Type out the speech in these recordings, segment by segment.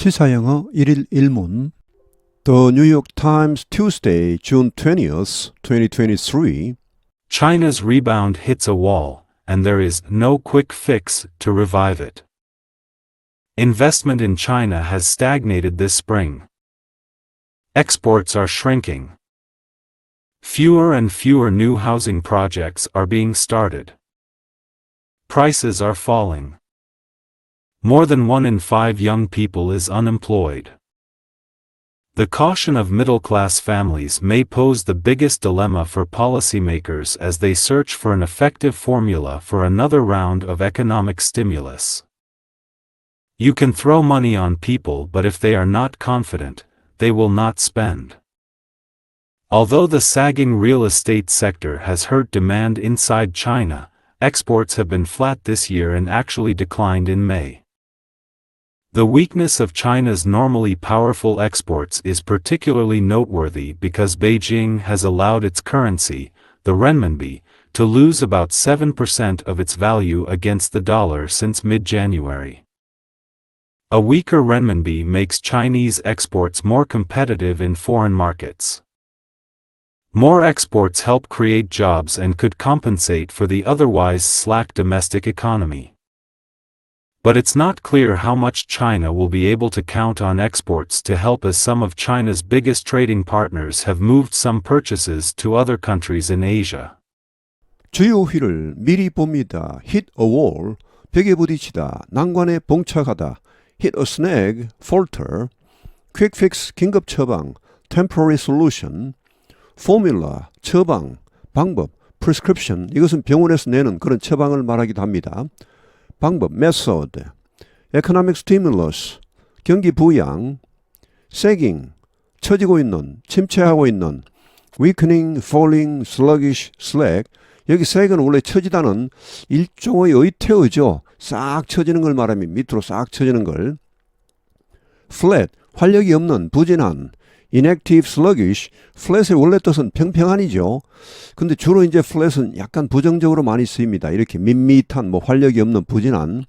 시사영어 1일 1문 The New York Times Tuesday, June 20th, 2023 China's rebound hits a wall, and there is no quick fix to revive it. Investment in China has stagnated this spring. Exports are shrinking. Fewer and fewer new housing projects are being started. Prices are falling. More than one in five young people is unemployed. The caution of middle class families may pose the biggest dilemma for policymakers as they search for an effective formula for another round of economic stimulus. You can throw money on people, but if they are not confident, they will not spend. Although the sagging real estate sector has hurt demand inside China, exports have been flat this year and actually declined in May. The weakness of China's normally powerful exports is particularly noteworthy because Beijing has allowed its currency, the renminbi, to lose about 7% of its value against the dollar since mid-January. A weaker renminbi makes Chinese exports more competitive in foreign markets. More exports help create jobs and could compensate for the otherwise slack domestic economy But it's not clear how much China will be able to count on exports to help as some of China's biggest trading partners have moved some purchases to other countries in Asia. 주요 휘를 미리 봅니다. hit a wall, 벽에 부딪히다, 난관에 봉착하다, hit a snag, falter, quick fix, 긴급 처방, temporary solution, formula, 처방, 방법, prescription, 이것은 병원에서 내는 그런 처방을 말하기도 합니다. 방법, method, economic stimulus, 경기 부양, sagging, 처지고 있는, 침체하고 있는, weakening, falling, sluggish, slack. 여기 sagg은 원래 처지다는 일종의 의태어죠. 싹 처지는 걸 말하면 밑으로 싹 처지는 걸. flat, 활력이 없는, 부진한, inactive, sluggish, flat의 원래 뜻은 평평한이죠. 근데 주로 이제 flat은 약간 부정적으로 많이 쓰입니다. 이렇게 밋밋한, 뭐 활력이 없는, 부진한.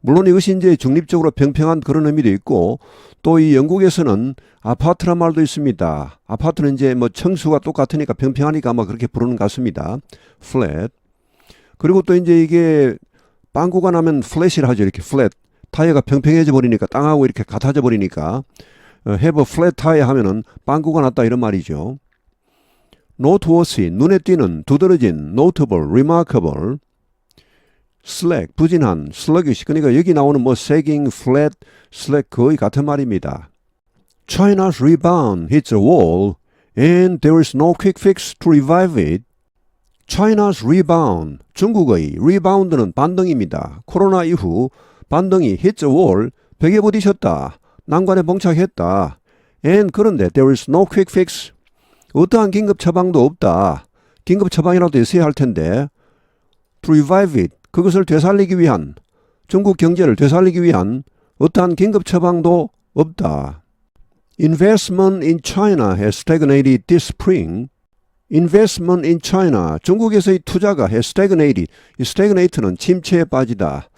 물론 이것이 이제 중립적으로 평평한 그런 의미도 있고 또 이 영국에서는 아파트란 말도 있습니다. 아파트는 이제 뭐 청수가 똑같으니까 평평하니까 아마 그렇게 부르는 것 같습니다. flat. 그리고 또 이제 이게 빵꾸가 나면 플랫이라 하죠. 이렇게 플랫. 타이어가 평평해져 버리니까 땅하고 이렇게 같아져 버리니까 어, have a flat tire 하면은 빵꾸가 났다 이런 말이죠. noteworthy 눈에 띄는 두드러진 notable remarkable slack 부진한 sluggish 그러니까 여기 나오는 뭐 sagging flat slack 거의 같은 말입니다. China's rebound hits a wall and there is no quick fix to revive it. China's rebound 중국의 rebound는 반등입니다. 코로나 이후 반등이 hits a wall 벽에 부딪혔다. 난관에 봉착했다. and 그런데 there is no quick fix. 어떠한 긴급 처방도 없다. 긴급 처방이라도 있어야 할 텐데 to revive it 그것을 되살리기 위한 중국 경제를 되살리기 위한 어떠한 긴급 처방도 없다. Investment in China has stagnated this spring. Investment in China 중국에서의 투자가 has stagnated. 이 stagnate는 침체에 빠지다.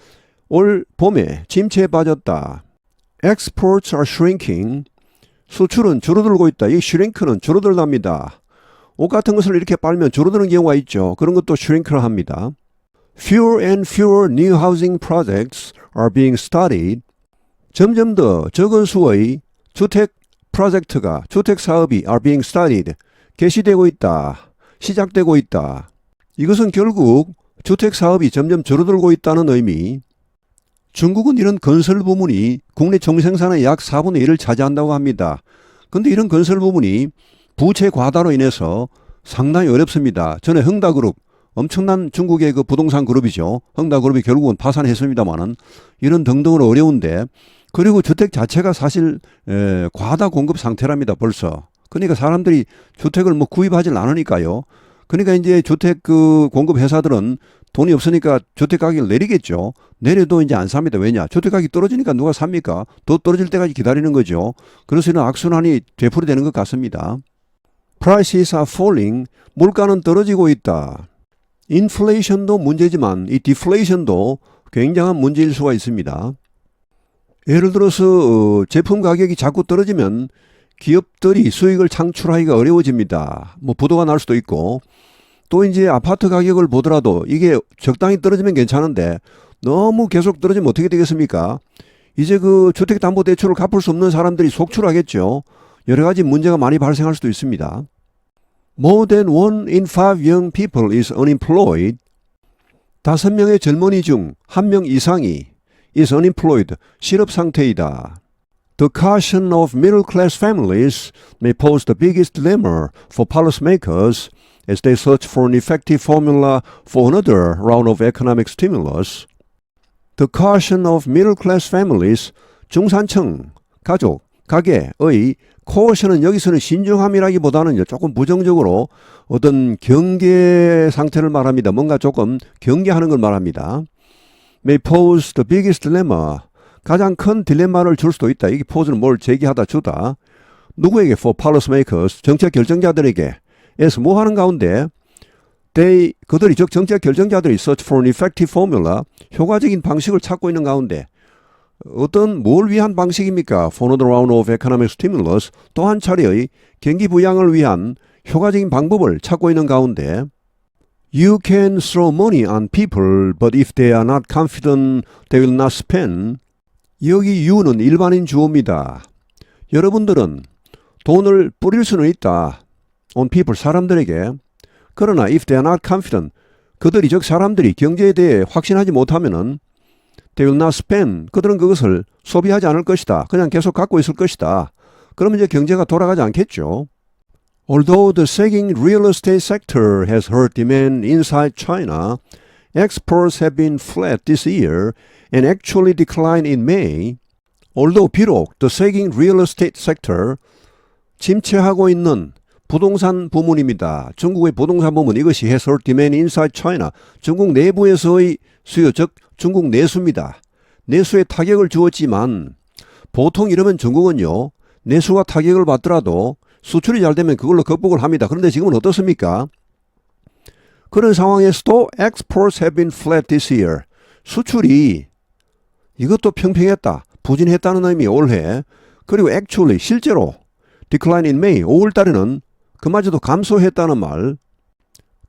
올 봄에 침체에 빠졌다. Exports are shrinking. 수출은 줄어들고 있다. 이 shrink는 줄어들답니다. 옷 같은 것을 이렇게 빨면 줄어드는 경우가 있죠. 그런 것도 shrink를 합니다. Fewer and fewer new housing projects are being studied. 점점 더 적은 수의 주택 프로젝트가 주택 사업이 are being studied 개시되고 있다. 시작되고 있다. 이것은 결국 주택 사업이 점점 줄어들고 있다는 의미. 중국은 이런 건설 부문이 국내 총생산의 약 4분의 1을 차지한다고 합니다. 근데 이런 건설 부문이 부채 과다로 인해서 상당히 어렵습니다. 전에 흥다그룹 엄청난 중국의 그 부동산 그룹이죠. 흥다그룹이 결국은 파산했습니다만은 이런 등등으로 어려운데 그리고 주택 자체가 사실 에, 과다 공급 상태랍니다. 벌써. 그러니까 사람들이 주택을 뭐 구입하지 않으니까요. 그러니까 이제 주택 그 공급 회사들은 돈이 없으니까 주택 가격을 내리겠죠. 내려도 이제 안 삽니다. 왜냐? 주택 가격이 떨어지니까 누가 삽니까? 더 떨어질 때까지 기다리는 거죠. 그래서 이런 악순환이 되풀이되는 것 같습니다. Prices are falling. 물가는 떨어지고 있다. 인플레이션도 문제지만 이 디플레이션도 굉장한 문제일 수가 있습니다. 예를 들어서 어, 제품 가격이 자꾸 떨어지면 기업들이 수익을 창출하기가 어려워집니다. 뭐 부도가 날 수도 있고 또 이제 아파트 가격을 보더라도 이게 적당히 떨어지면 괜찮은데 너무 계속 떨어지면 어떻게 되겠습니까? 이제 그 주택담보대출을 갚을 수 없는 사람들이 속출하겠죠. 여러 가지 문제가 많이 발생할 수도 있습니다. More than one in five young people is unemployed. 다섯 명의 젊은이 중 한 명 이상이 is unemployed, 실업 상태이다. The caution of middle class families may pose the biggest dilemma for policymakers as they search for an effective formula for another round of economic stimulus. The caution of middle class families, 중산층, 가족, 가계의 caution은 여기서는 신중함이라기보다는 조금 부정적으로 어떤 경계 상태를 말합니다. 뭔가 조금 경계하는 걸 말합니다. May pose the biggest dilemma. 가장 큰 딜레마를 줄 수도 있다. 이게 포즈는 뭘 제기하다 주다. 누구에게? For policymakers. 정책 결정자들에게. 에서 뭐 하는 가운데 they 그들이 즉 정책 결정자들이 search for an effective formula 효과적인 방식을 찾고 있는 가운데 어떤 뭘 위한 방식입니까? For another round of economic stimulus 또 한 차례의 경기 부양을 위한 효과적인 방법을 찾고 있는 가운데 You can throw money on people, but if they are not confident they will not spend. 여기 you는 일반인 주어입니다. 여러분들은 돈을 뿌릴 수는 있다. On people, 사람들에게. 그러나 if they are not confident, 그들이 즉 사람들이 경제에 대해 확신하지 못하면은 they will not spend, 그들은 그것을 소비하지 않을 것이다. 그냥 계속 갖고 있을 것이다. 그러면 이제 경제가 돌아가지 않겠죠. Although the sagging real estate sector has hurt demand inside China, exports have been flat this year and actually declined in May. Although 비록 the sagging real estate sector 침체하고 있는 부동산 부문입니다. 중국의 부동산 부문 이것이 hurt demand inside China. 중국 내부에서의 수요 즉 중국 내수입니다. 내수에 타격을 주었지만 보통 이러면 중국은요 내수가 타격을 받더라도 수출이 잘 되면 그걸로 극복을 합니다. 그런데 지금은 어떻습니까? 그런 상황에서도 exports have been flat this year. 수출이 이것도 평평했다. 부진했다는 의미 올해. 그리고 actually 실제로 decline in May 5월 달에는 그마저도 감소했다는 말.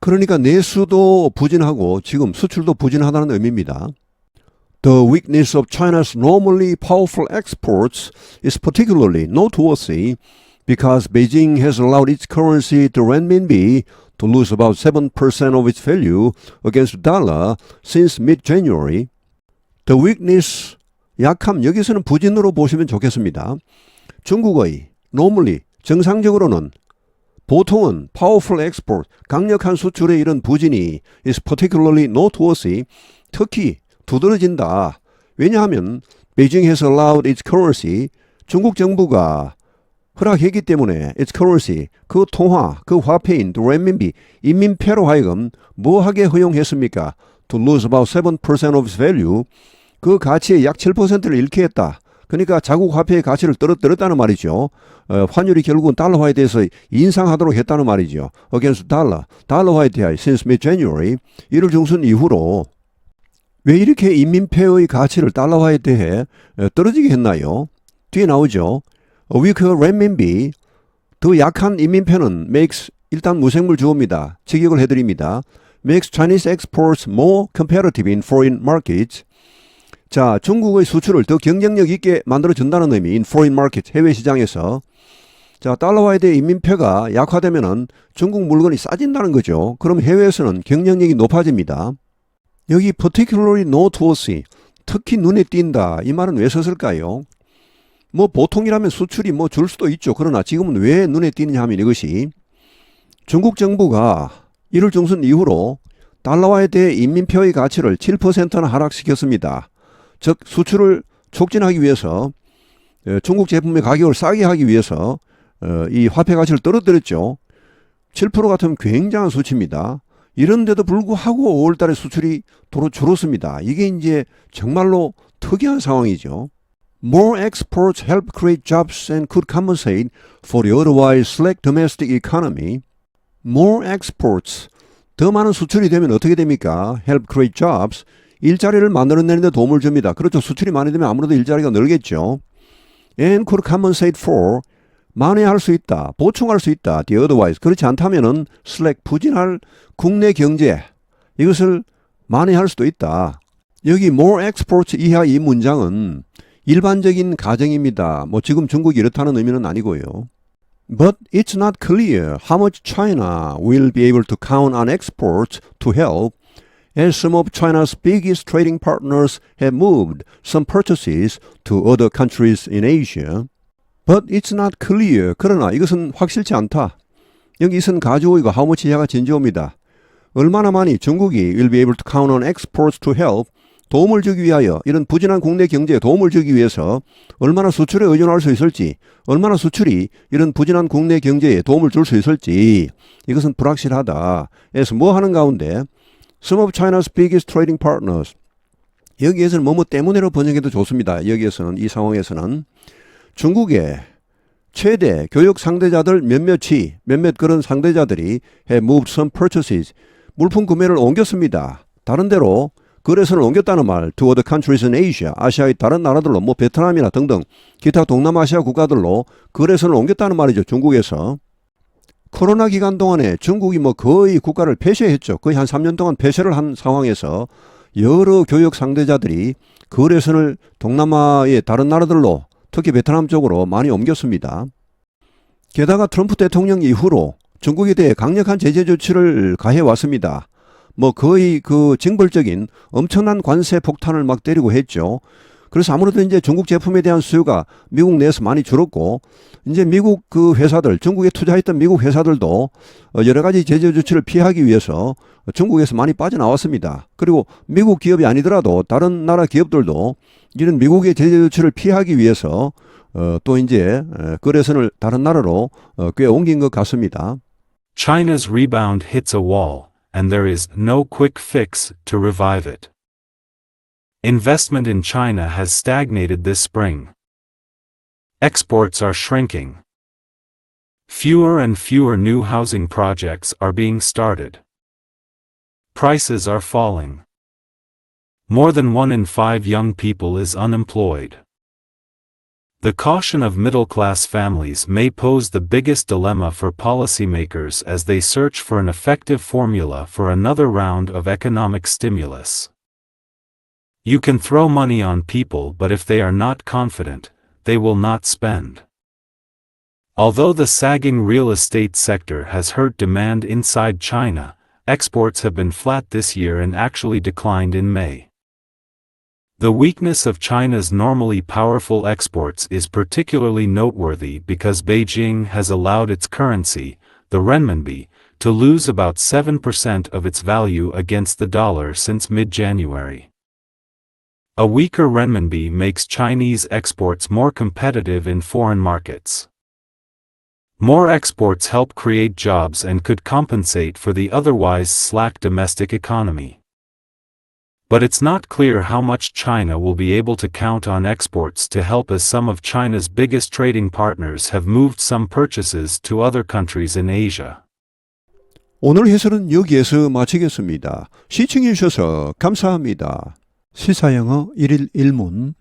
그러니까 내수도 부진하고 지금 수출도 부진하다는 의미입니다. The weakness of China's normally powerful exports is particularly noteworthy because Beijing has allowed its currency, the renminbi, to lose about 7% of its value against dollar since mid-January. The weakness, 약함, 여기서는 부진으로 보시면 좋겠습니다. 중국의 normally, 정상적으로는 보통은 powerful export, 강력한 수출의 이런 부진이 is particularly noteworthy, 특히 두드러진다. 왜냐하면 Beijing has allowed its currency, 중국 정부가 허락했기 때문에 its currency, 그 통화, 그 화폐인 the renminbi, 인민폐로 하여금 뭐하게 허용했습니까? To lose about 7% of its value, 그 가치의 약 7%를 잃게 했다. 그러니까 자국 화폐의 가치를 떨어뜨렸다는 말이죠. 어, 환율이 결국은 달러화에 대해서 인상하도록 했다는 말이죠. Against dollar, 달러화에 대하여 since mid-January, 1월 중순 이후로 왜 이렇게 인민폐의 가치를 달러화에 대해 어, 떨어지게 했나요? 뒤에 나오죠. Weak renminbi, 더 약한 인민폐는 makes 일단 무생물 주어입니다. 직역을 해드립니다. makes Chinese exports more competitive in foreign markets. 자, 중국의 수출을 더 경쟁력 있게 만들어 준다는 의미 in foreign market 해외 시장에서 자, 달러화에 대해 인민폐가 약화되면은 중국 물건이 싸진다는 거죠. 그럼 해외에서는 경쟁력이 높아집니다. 여기 particularly noteworthy 특히 눈에 띈다 이 말은 왜 썼을까요? 뭐 보통이라면 수출이 뭐 줄 수도 있죠. 그러나 지금은 왜 눈에 띄느냐 하면 이것이 중국 정부가 1월 중순 이후로 달러화에 대해 인민표의 가치를 7%나 하락시켰습니다. 즉 수출을 촉진하기 위해서 어, 중국 제품의 가격을 싸게 하기 위해서 어, 이 화폐 가치를 떨어뜨렸죠. 7% 같으면 굉장한 수치입니다. 이런데도 불구하고 5월 달에 수출이 도로 줄었습니다. 이게 이제 정말로 특이한 상황이죠. More exports help create jobs and could compensate for the otherwise slack domestic economy. More exports, 더 많은 수출이 되면 어떻게 됩니까? Help create jobs, 일자리를 만들어내는 데 도움을 줍니다. 그렇죠. 수출이 많이 되면 아무래도 일자리가 늘겠죠. And could compensate for 만회할 수 있다. 보충할 수 있다. The otherwise. 그렇지 않다면은 slack 부진할 국내 경제 이것을 만회할 수도 있다. 여기 more exports 이하 이 문장은 일반적인 가정입니다. 뭐 지금 중국이 이렇다는 의미는 아니고요. But it's not clear how much China will be able to count on exports to help as some of China's biggest trading partners have moved some purchases to other countries in Asia. But it's not clear. 그러나 이것은 확실치 않다. 여기 이선 가주어이고 how much 이하가 진주어입니다. 얼마나 많이 중국이 will be able to count on exports to help 도움을 주기 위하여 이런 부진한 국내 경제에 도움을 주기 위해서 얼마나 수출에 의존할 수 있을지 얼마나 수출이 이런 부진한 국내 경제에 도움을 줄 수 있을지 이것은 불확실하다. 그래서 뭐 하는 가운데 Some of China's biggest trading partners 여기에서는 뭐뭐 때문에로 번역해도 좋습니다. 여기에서는 이 상황에서는 중국의 최대 교육 상대자들 몇몇이 몇몇 그런 상대자들이 have moved some purchases 물품 구매를 옮겼습니다. 다른 데로 거래선을 옮겼다는 말 to other countries in Asia 아시아의 다른 나라들로 뭐 베트남이나 등등 기타 동남아시아 국가들로 거래선을 옮겼다는 말이죠. 중국에서 코로나 기간 동안에 중국이 뭐 거의 국가를 폐쇄했죠. 거의 한 3년 동안 폐쇄를 한 상황에서 여러 교육 상대자들이 거래선을 동남아의 다른 나라들로 특히 베트남 쪽으로 많이 옮겼습니다. 게다가 트럼프 대통령 이후로 중국에 대해 강력한 제재 조치를 가해 왔습니다. 뭐 거의 그 징벌적인 엄청난 관세 폭탄을 막 때리고 했죠. 그래서 아무래도 이제 중국 제품에 대한 수요가 미국 내에서 많이 줄었고 이제 미국 그 회사들 중국에 투자했던 미국 회사들도 어, 여러 가지 제재 조치를 피하기 위해서 중국에서 많이 빠져나왔습니다. 그리고 미국 기업이 아니더라도 다른 나라 기업들도 이런 미국의 제재 조치를 피하기 위해서 어, 또 이제 에, 거래선을 다른 나라로 어, 꽤 옮긴 것 같습니다. China's rebound hits a wall, and there is no quick fix to revive it. Investment in China has stagnated this spring. Exports are shrinking. Fewer and fewer new housing projects are being started. Prices are falling. More than one in five young people is unemployed. The caution of middle class families may pose the biggest dilemma for policymakers as they search for an effective formula for another round of economic stimulus. You can throw money on people, but if they are not confident, they will not spend. Although the sagging real estate sector has hurt demand inside China, exports have been flat this year and actually declined in May. The weakness of China's normally powerful exports is particularly noteworthy because Beijing has allowed its currency, the renminbi, to lose about 7% of its value against the dollar since mid-January. A weaker renminbi makes Chinese exports more competitive in foreign markets. More exports help create jobs and could compensate for the otherwise slack domestic economy. But it's not clear how much China will be able to count on exports to help as some of China's biggest trading partners have moved some purchases to other countries in Asia. 오늘 해설은 여기에서 마치겠습니다. 시청해 주셔서 감사합니다. 시사영어 1일 1문